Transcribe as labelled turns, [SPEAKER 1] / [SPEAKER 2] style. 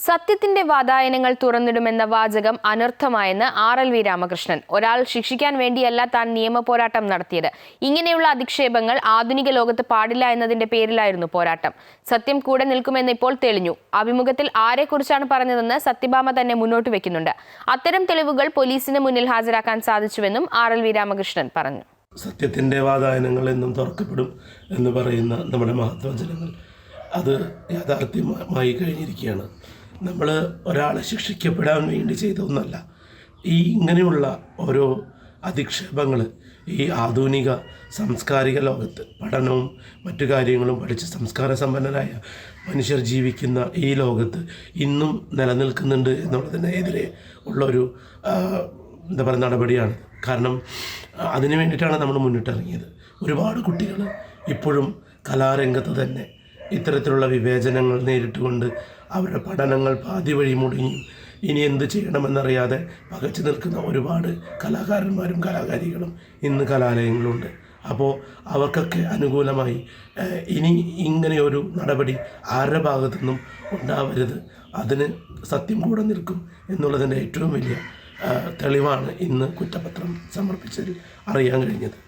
[SPEAKER 1] സത്യത്തിന്റെ വാതായനങ്ങൾ തുറന്നിടുമെന്ന വാചകം അനർത്ഥമായെന്ന് ആർ എൽ വി രാമകൃഷ്ണൻ. ഒരാൾ ശിക്ഷിക്കാൻ വേണ്ടിയല്ല താൻ നിയമ പോരാട്ടം നടത്തിയത്. ഇങ്ങനെയുള്ള അധിക്ഷേപങ്ങൾ ആധുനിക ലോകത്ത് പാടില്ല എന്നതിന്റെ പേരിലായിരുന്നു പോരാട്ടം. സത്യം കൂടെ നിൽക്കുമെന്ന് ഇപ്പോൾ തെളിഞ്ഞു. അഭിമുഖത്തിൽ ആരെക്കുറിച്ചാണ് പറഞ്ഞതെന്ന് സത്യഭാമ തന്നെ മുന്നോട്ട് വെക്കുന്നുണ്ട്. അത്തരം തെളിവുകൾ പോലീസിന് മുന്നിൽ ഹാജരാക്കാൻ സാധിച്ചുവെന്നും ആർ എൽ വി രാമകൃഷ്ണൻ പറഞ്ഞു.
[SPEAKER 2] സത്യത്തിന്റെ വാതായനങ്ങൾ എന്നും തുറക്കപ്പെടും എന്ന് പറയുന്ന നമ്മുടെ മഹത്വചനങ്ങൾ അത് യാഥാർത്ഥ്യമായി കഴിഞ്ഞിരിക്കുകയാണ്. നമ്മൾ ഒരാളെ ശിക്ഷിക്കപ്പെടാൻ വേണ്ടി ചെയ്ത ഒന്നല്ല. ഈ ഇങ്ങനെയുള്ള ഓരോ അധിക്ഷേപങ്ങൾ ഈ ആധുനിക സാംസ്കാരിക ലോകത്ത് പഠനവും മറ്റു കാര്യങ്ങളും പഠിച്ച് സംസ്കാര സമ്പന്നരായ മനുഷ്യർ ജീവിക്കുന്ന ഈ ലോകത്ത് ഇന്നും നിലനിൽക്കുന്നുണ്ട് എന്നുള്ളതിനെതിരെ ഉള്ളൊരു എന്താ പറയുക നടപടിയാണ്. കാരണം അതിന് വേണ്ടിയിട്ടാണ് നമ്മൾ മുന്നിട്ടിറങ്ങിയത്. ഒരുപാട് കുട്ടികൾ ഇപ്പോഴും കലാരംഗത്ത് തന്നെ ഇത്തരത്തിലുള്ള വിവേചനങ്ങൾ നേരിട്ടുകൊണ്ട് അവരുടെ പഠനങ്ങൾ പാതി വഴി മുടങ്ങി. ഇനി എന്ത് ചെയ്യണമെന്നറിയാതെ പകച്ചു നിൽക്കുന്ന ഒരുപാട് കലാകാരന്മാരും കലാകാരികളും ഇന്ന് കലാലയങ്ങളുണ്ട്. അപ്പോൾ അവർക്കൊക്കെ അനുകൂലമായി ഇനി ഇങ്ങനെയൊരു നടപടി ആരുടെ ഭാഗത്തു നിന്നും ഉണ്ടാവരുത്? അതിന് സത്യം കൂടെ നിൽക്കും എന്നുള്ളതിന്റെ ഏറ്റവും വലിയ തെളിവാണ് ഇന്ന് കുറ്റപത്രം സമർപ്പിച്ചതിൽ അറിയാൻ കഴിഞ്ഞത്.